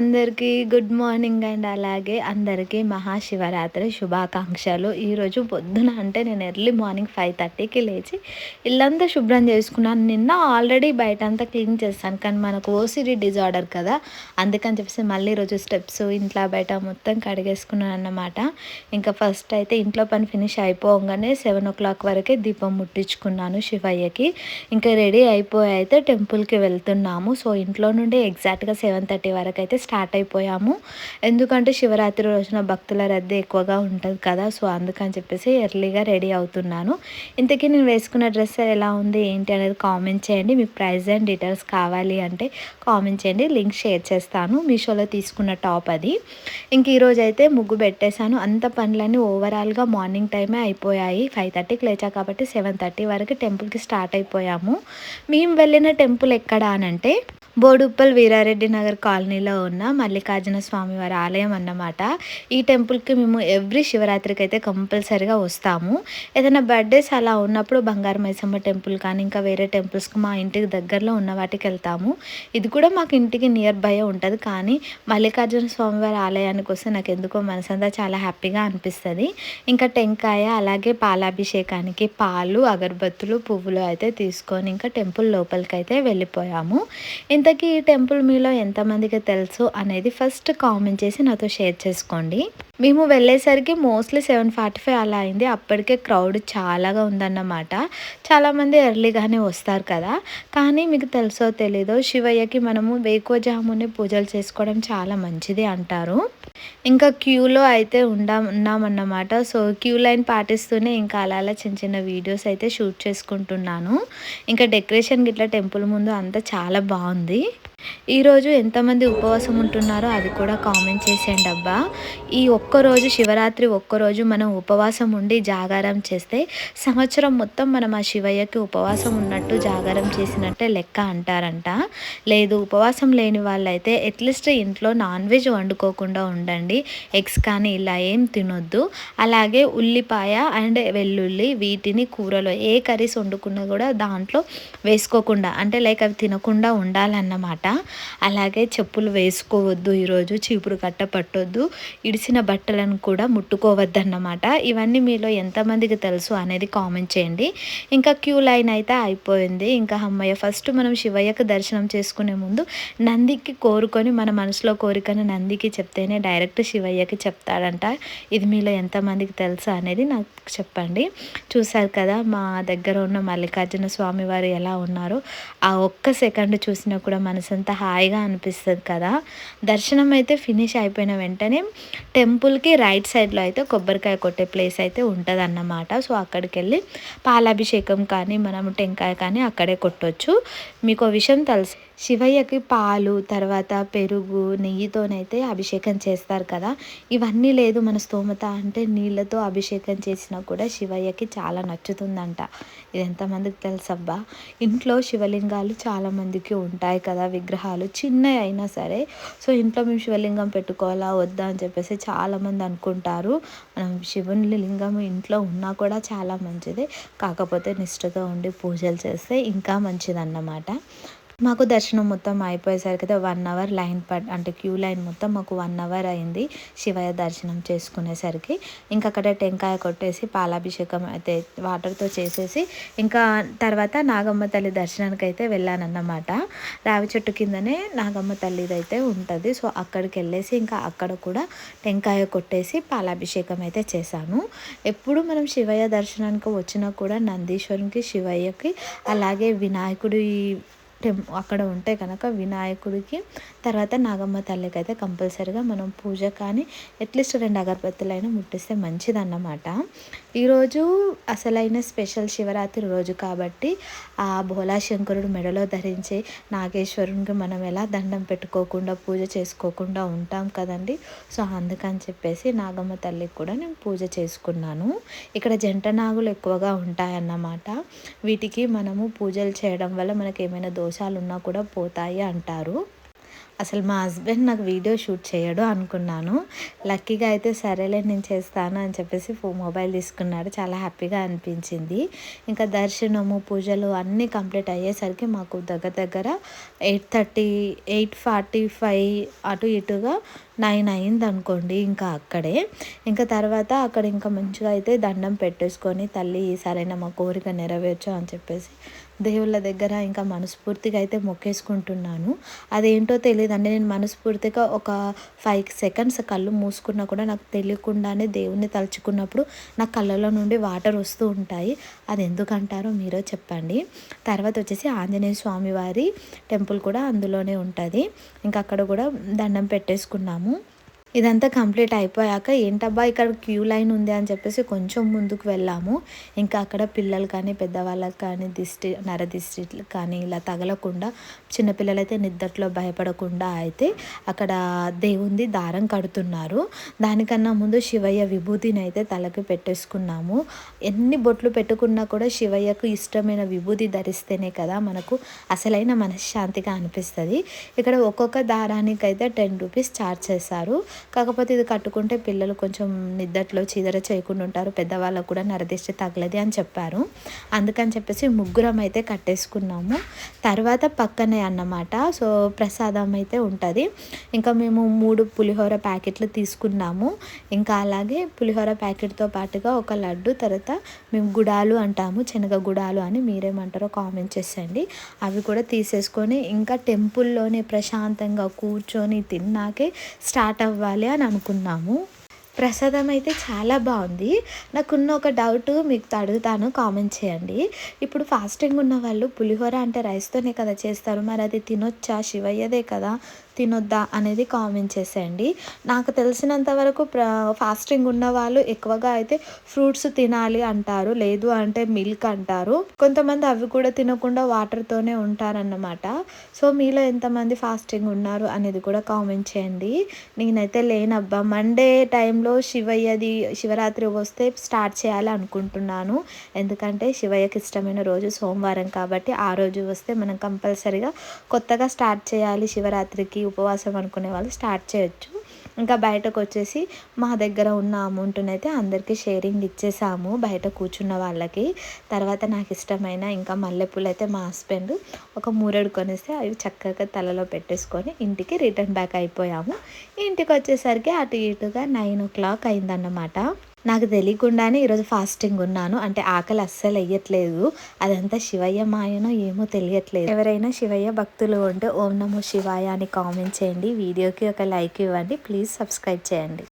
అందరికీ good morning and అలాగే అందరికీ మహాశివరాత్రి శుభాకాంక్షలు. ఈరోజు పొద్దున అంటే నేను ఎర్లీ మార్నింగ్ ఫైవ్ థర్టీకి లేచి ఇల్లంతా శుభ్రం చేసుకున్నాను. నిన్న ఆల్రెడీ బయట అంతా క్లీన్ చేస్తాను కానీ మనకు ఓసిడి డిజార్డర్ కదా. అందుకని చెప్పేసి మళ్ళీ రోజు స్టెప్స్ ఇంట్లో బయట మొత్తం కడిగేసుకున్నాను అన్నమాట. ఇంకా ఫస్ట్ అయితే ఇంట్లో పని ఫినిష్ అయిపోగానే సెవెన్ ఓ క్లాక్ వరకే దీపం ముట్టించుకున్నాను శివయ్యకి. ఇంకా రెడీ అయిపోయి అయితే టెంపుల్కి వెళ్తున్నాము. సో ఇంట్లో నుండి ఎగ్జాక్ట్గా సెవెన్ థర్టీ వరకు అయితే స్టార్ట్ అయిపోయాము. ఎందుకంటే శివరాత్రి రోజున భక్తుల రద్దీ ఎక్కువగా ఉంటుంది కదా సో అందుకని చెప్పేసి ఎర్లీగా రెడీ అవుతున్నాను. ఇంతకీ నేను వేసుకున్న డ్రెస్ ఎలా ఉంది ఏంటి అనేది కామెంట్ చేయండి. మీకు ప్రైస్ అండ్ డీటెయిల్స్ కావాలి అంటే కామెంట్ చేయండి. లింక్ షేర్ చేస్తాను. మీషోలో తీసుకున్న టాప్ అది. ఇంక ఈరోజు అయితే ముగ్గు పెట్టేశాను. అంత పనులన్నీ ఓవరాల్గా మార్నింగ్ టైమే అయిపోయాయి. ఫైవ్ థర్టీకి లేచా కాబట్టి సెవెన్ థర్టీ వరకు టెంపుల్కి స్టార్ట్ అయిపోయాము. మేము వెళ్ళిన టెంపుల్ ఎక్కడ అనంటే బోడుప్పల్ వీరారెడ్డి నగర్ కాలనీలో ఉన్న మల్లికార్జున స్వామి వారి ఆలయం అన్నమాట. ఈ టెంపుల్కి మేము ఎవ్రీ శివరాత్రికి అయితే కంపల్సరీగా వస్తాము. ఏదైనా బర్త్డేస్ అలా ఉన్నప్పుడు బంగారు మైసమ్మ టెంపుల్ కానీ ఇంకా వేరే టెంపుల్స్కి మా ఇంటికి దగ్గరలో ఉన్న వాటికి వెళ్తాము. ఇది కూడా మాకు ఇంటికి నియర్ బై ఉంటుంది. కానీ మల్లికార్జున స్వామి వారి ఆలయానికి వస్తే నాకు ఎందుకో మనసంతా చాలా హ్యాపీగా అనిపిస్తుంది. ఇంకా టెంకాయ అలాగే పాలాభిషేకానికి పాలు అగరబత్తులు పువ్వులు అయితే తీసుకొని ఇంకా టెంపుల్ లోపలికి అయితే వెళ్ళిపోయాము ఇంతకీ ఈ టెంపుల్ మీలో ఎంతమందికి తెలుసు అనేది ఫస్ట్ కామెంట్ చేసి నాతో షేర్ చేసుకోండి. మేము వెళ్ళేసరికి మోస్ట్లీ సెవెన్ ఫార్టీ ఫైవ్ అలా అయింది. అప్పటికే క్రౌడ్ చాలాగా ఉందన్నమాట. చాలామంది ఎర్లీగానే వస్తారు కదా. కానీ మీకు తెలుసో తెలీదో శివయ్యకి మనము వేకోజామునే పూజలు చేసుకోవడం చాలా మంచిది అంటారు. ఇంకా క్యూలో అయితే ఉండా ఉన్నామన్నమాట. సో క్యూ లైన్ పాటిస్తూనే ఇంకా అలా అలా చిన్న చిన్న వీడియోస్ అయితే షూట్ చేసుకుంటున్నాను. ఇంకా డెకరేషన్ గిట్లా టెంపుల్ ముందు అంతా చాలా బాగుంది. ఈరోజు ఎంతమంది ఉపవాసం ఉంటున్నారో అది కూడా కామెంట్ చేసేయండి అబ్బా. ఈ ఒక్కరోజు శివరాత్రి ఒక్కరోజు మనం ఉపవాసం ఉండి జాగారం చేస్తే సంవత్సరం మొత్తం మనం ఆ శివయ్యకి ఉపవాసం ఉన్నట్టు జాగారం చేసినట్టే లెక్క అంటారంట. లేదు ఉపవాసం లేని వాళ్ళైతే అట్లీస్ట్ ఇంట్లో నాన్ వెజ్ వండుకోకుండా ఉండండి. ఎగ్స్ కానీ ఇలా ఏం తినొద్దు. అలాగే ఉల్లిపాయ అండ్ వెల్లుల్లి వీటిని కూరలో ఏ కర్రీస్ వండుకున్నా కూడా దాంట్లో వేసుకోకుండా అంటే లైక్ అవి తినకుండా ఉండాలన్నమాట. అలాగే చెప్పులు వేసుకోవద్దు ఈరోజు చీపురు కట్ట పట్టొద్దు ఇడిసిన బట్టలను కూడా ముట్టుకోవద్దన్నమాట. ఇవన్నీ మీలో ఎంతమందికి తెలుసు అనేది కామెంట్ చేయండి. ఇంకా క్యూ లైన్ అయితే అయిపోయింది. ఇంకా అమ్మయ్య ఫస్ట్ మనం శివయ్యకు దర్శనం చేసుకునే ముందు నందికి కోరుకొని మన మనసులో కోరికను నందికి చెప్తేనే డైరెక్ట్ శివయ్యకి చెప్తాడంట. ఇది మీలో ఎంతమందికి తెలుసు అనేది నాకు చెప్పండి. చూశారు కదా మా దగ్గర ఉన్న మల్లికార్జున స్వామి వారు ఎలా ఉన్నారో ఆ ఒక్క సెకండ్ చూసినా కూడా మనసు అంత హాయిగా అనిపిస్తుంది కదా. దర్శనం అయితే ఫినిష్ అయిపోయిన వెంటనే టెంపుల్కి రైట్ సైడ్లో అయితే కొబ్బరికాయ కొట్టే ప్లేస్ అయితే ఉంటుంది అన్నమాట సో అక్కడికి వెళ్ళి పాలాభిషేకం కానీ మనం టెంకాయ కానీ అక్కడే కొట్టవచ్చు మీకు విషయం తెలుసు శివయ్యకి పాలు తర్వాత పెరుగు నెయ్యితోనైతే అభిషేకం చేస్తారు కదా. ఇవన్నీ లేదు మన స్తోమత అంటే నీళ్ళతో అభిషేకం చేసినా కూడా శివయ్యకి చాలా నచ్చుతుందంట. ఇది ఎంతమందికి తెలుసబ్బా? ఇంట్లో శివలింగాలు చాలామందికి ఉంటాయి కదా విగ్రహాలు చిన్నవి అయినా సరే సో ఇంట్లో మేము శివలింగం పెట్టుకోవాలా వద్దా అని చెప్పేసి చాలామంది అనుకుంటారు. మనం శివుని లింగం ఇంట్లో ఉన్నా కూడా చాలా మంచిది. కాకపోతే నిష్ఠతో ఉండి పూజలు చేస్తే ఇంకా మంచిదన్నమాట. మాకు దర్శనం మొత్తం అయిపోయేసరికి అయితే వన్ అవర్ లైన్ పడ్ అంటే క్యూ లైన్ మొత్తం మాకు వన్ అవర్ అయింది శివయ్య దర్శనం చేసుకునేసరికి. ఇంకా అక్కడ టెంకాయ కొట్టేసి పాలాభిషేకం అయితే వాటర్తో చేసేసి ఇంకా తర్వాత నాగమ్మ తల్లి దర్శనానికి అయితే వెళ్ళానన్నమాట. రావి చెట్టు కిందనే నాగమ్మ తల్లిది అయితే ఉంటుంది. సో అక్కడికి వెళ్ళేసి ఇంకా అక్కడ కూడా టెంకాయ కొట్టేసి పాలాభిషేకం అయితే చేశాను. ఎప్పుడు మనం శివయ్య దర్శనానికి వచ్చినా కూడా నందీశ్వరునికి శివయ్యకి అలాగే వినాయకుడి టెం అక్కడ ఉంటే కనుక వినాయకుడికి తర్వాత నాగమ్మ తల్లికి అయితే కంపల్సరీగా మనం పూజ కానీ అట్లీస్ట్ రెండు అగరబత్తులైనా ముట్టిస్తే మంచిదన్నమాట. ఈరోజు అసలైన స్పెషల్ శివరాత్రి రోజు కాబట్టి ఆ భోలా శంకరుడు మెడలో ధరించి నాగేశ్వరునికి మనం ఎలా దండం పెట్టుకోకుండా పూజ చేసుకోకుండా ఉంటాం కదండి? సో అందుకని చెప్పేసి నాగమ్మ తల్లికి కూడా నేను పూజ చేసుకున్నాను. ఇక్కడ జంట నాగులు ఎక్కువగా ఉంటాయన్నమాట. వీటికి మనము పూజలు చేయడం వల్ల మనకి ఏమైనా దోషాలు ఉన్నా కూడా పోతాయి అంటారు. అసలు మా హస్బెండ్ నాకు వీడియో షూట్ చేయడు అనుకున్నాను. లక్కీగా అయితే సరేలే నేను చేస్తాను అని చెప్పేసి మొబైల్ తీసుకున్నాడు. చాలా హ్యాపీగా అనిపించింది. ఇంకా దర్శనము పూజలు అన్నీ కంప్లీట్ అయ్యేసరికి మాకు దగ్గర దగ్గర eight thirty eight forty five అటు ఇటుగా నైన్ అయింది అనుకోండి ఇంకా అక్కడే. ఇంకా తర్వాత అక్కడ ఇంకా మంచిగా అయితే దండం పెట్టేసుకొని తల్లి సరైన మా కోరిక నెరవేర్చు అని చెప్పేసి దేవుళ్ళ దగ్గర ఇంకా మనస్ఫూర్తిగా అయితే మొక్కేసుకుంటున్నాను. అదేంటో తెలియదండి నేను మనస్ఫూర్తిగా ఒక ఫైవ్ సెకండ్స్ కళ్ళు మూసుకున్నా కూడా నాకు తెలియకుండానే దేవుణ్ణి తలుచుకున్నప్పుడు నా కళ్ళలో నుండి వాటర్ వస్తూ ఉంటాయి. అది ఎందుకంటారో మీరో చెప్పండి. తర్వాత వచ్చేసి ఆంజనేయ స్వామి వారి టెంపుల్ కూడా అందులోనే ఉంటుంది. ఇంకా అక్కడ కూడా దండం పెట్టేసుకున్నాము. ఇదంతా కంప్లీట్ అయిపోయాక ఏంటబ్బా ఇక్కడ క్యూ లైన్ ఉంది అని చెప్పేసి కొంచెం ముందుకు వెళ్ళాము. ఇంకా అక్కడ పిల్లలు కానీ పెద్దవాళ్ళకి కానీ దిష్టి నర దిష్టి కానీ ఇలా తగలకుండా చిన్నపిల్లలు అయితే నిద్దట్లో భయపడకుండా అయితే అక్కడ దేవుంది దారం కడుతున్నారు. దానికన్నా ముందు శివయ్య విభూతిని అయితే తలకి పెట్టేసుకున్నాము. ఎన్ని బొట్లు పెట్టుకున్నా కూడా శివయ్యకు ఇష్టమైన విభూతి ధరిస్తేనే కదా మనకు అసలైన మనశ్శాంతిగా అనిపిస్తుంది. ఇక్కడ ఒక్కొక్క దారానికి అయితే టెన్ రూపీస్ ఛార్జ్ చేశారు. కాకపోతే ఇది కట్టుకుంటే పిల్లలు కొంచెం నిద్దట్లో చీదర చేయకుండా ఉంటారు. పెద్దవాళ్ళకు కూడా నరదిష్ట తగలది అని చెప్పారు. అందుకని చెప్పేసి ముగ్గురం అయితే కట్టేసుకున్నాము. తర్వాత పక్కనే అన్నమాట. సో ప్రసాదం అయితే ఉంటుంది. ఇంకా మేము మూడు పులిహోర ప్యాకెట్లు తీసుకున్నాము. ఇంకా అలాగే పులిహోర ప్యాకెట్తో పాటుగా ఒక లడ్డు తర్వాత మేము గుడాలు అంటాము శనగ గుడాలు అని మీరేమంటారో కామెంట్ చేసేయండి. అవి కూడా తీసేసుకొని ఇంకా టెంపుల్లోనే ప్రశాంతంగా కూర్చొని తిన్నాకే స్టార్ట్ అవ్వాలి. చేసుకోవాలి అని అనుకున్నాము. ప్రసాదం అయితే చాలా బాగుంది. నాకున్న ఒక డౌట్ మీకు అడుగుతాను కామెంట్ చేయండి. ఇప్పుడు ఫాస్టింగ్ ఉన్న వాళ్ళు పులిహోర అంటే రైస్తోనే కదా చేస్తారు. మరి అది తినొచ్చా? శివయ్యదే కదా. తినొద్దా అనేది కామెంట్ చేసేయండి. నాకు తెలిసినంత వరకు ఫాస్టింగ్ ఉన్న వాళ్ళు ఎక్కువగా అయితే ఫ్రూట్స్ తినాలి అంటారు లేదు అంటే మిల్క్ అంటారు. కొంతమంది అవి కూడా తినకుండా వాటర్తోనే ఉంటారన్నమాట. సో మీలో ఎంతమంది ఫాస్టింగ్ ఉన్నారు అనేది కూడా కామెంట్ చేయండి. నేనైతే లేనబ్బా. మండే టైంలో శివయ్యది శివరాత్రి వస్తే స్టార్ట్ చేయాలి అనుకుంటున్నాను. ఎందుకంటే శివయ్యకి ఇష్టమైన రోజు సోమవారం కాబట్టి ఆ రోజు వస్తే మనం కంపల్సరిగా కొత్తగా స్టార్ట్ చేయాలి శివరాత్రికి. ఉపవాసం అనుకునే వాళ్ళు స్టార్ట్ చేయొచ్చు. ఇంకా బయటకు వచ్చేసి మా దగ్గర ఉన్న అమౌంట్ని అయితే అందరికీ షేరింగ్ ఇచ్చేసాము బయట కూర్చున్న వాళ్ళకి. తర్వాత నాకు ఇష్టమైన ఇంకా మల్లెపూలు అయితే మా హస్బెండ్ ఒక మూరెడు కొనేస్తే అవి చక్కగా తలలో పెట్టేసుకొని ఇంటికి రిటర్న్ బ్యాక్ అయిపోయాము. ఇంటికి వచ్చేసరికి అటు ఇటుగా నైన్ ఓ క్లాక్ అయిందన్నమాట. నాకు తెలియకుండానే ఈరోజు ఫాస్టింగ్ ఉన్నాను. అంటే ఆకలి అస్సలు వేయట్లేదు అదంతా శివయ్య మాయనో ఏమో తెలియట్లేదు. ఎవరైనా శివయ్య భక్తులు ఉంటే ఓం నమో శివాయ అని కామెంట్ చేయండి. వీడియోకి ఒక లైక్ ఇవ్వండి. ప్లీజ్ సబ్స్క్రైబ్ చేయండి.